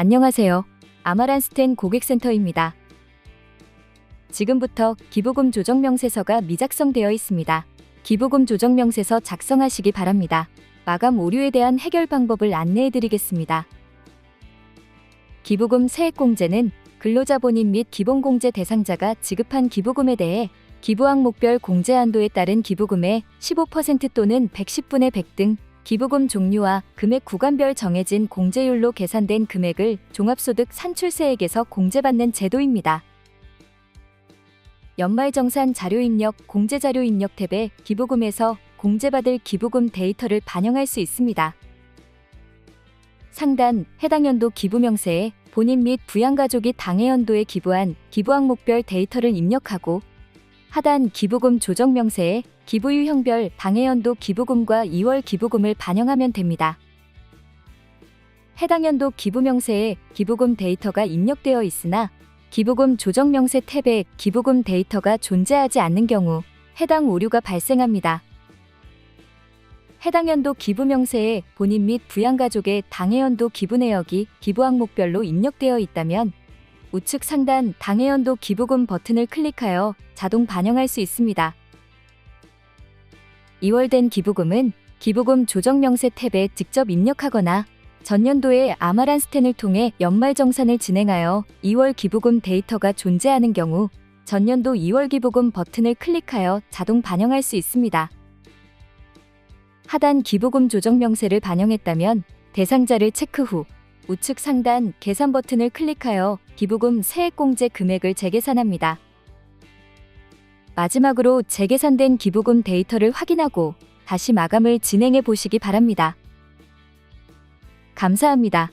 안녕하세요. 아마란스텐 고객센터입니다. 지금부터 기부금 조정 명세서가 미작성되어 있습니다. 기부금 조정 명세서 작성하시기 바랍니다. 마감 오류에 대한 해결 방법을 안내해 드리겠습니다. 기부금 세액공제는 근로자 본인 및 기본공제 대상자가 지급한 기부금에 대해 기부 항목별 공제 한도에 따른 기부금의 15% 또는 110분의 100 등 기부금 종류와 금액 구간별 정해진 공제율로 계산된 금액을 종합소득 산출세액에서 공제받는 제도입니다. 연말정산 자료 입력, 공제자료 입력 탭에 기부금에서 공제받을 기부금 데이터를 반영할 수 있습니다. 상단 해당 연도 기부 명세에 본인 및 부양가족이 당해 연도에 기부한 기부 항목별 데이터를 입력하고 하단 기부금 조정 명세에 기부 유 형별 당해 연도 기부금과 2월 기부금을 반영하면 됩니다. 해당 연도 기부 명세에 기부금 데이터가 입력되어 있으나 기부금 조정 명세 탭에 기부금 데이터가 존재하지 않는 경우 해당 오류가 발생합니다. 해당 연도 기부 명세에 본인 및 부양가족의 당해 연도 기부 내역이 기부 항목별로 입력되어 있다면 우측 상단 당해 연도 기부금 버튼을 클릭하여 자동 반영할 수 있습니다. 2월된 기부금은 기부금 조정 명세 탭에 직접 입력하거나 전년도에 아마란 스텐을 통해 연말 정산을 진행하여 2월 기부금 데이터가 존재하는 경우 전년도 2월 기부금 버튼을 클릭하여 자동 반영할 수 있습니다. 하단 기부금 조정 명세를 반영했다면 대상자를 체크 후 우측 상단 계산 버튼을 클릭하여 기부금 세액공제 금액을 재계산합니다. 마지막으로 재계산된 기부금 데이터를 확인하고 다시 마감을 진행해 보시기 바랍니다. 감사합니다.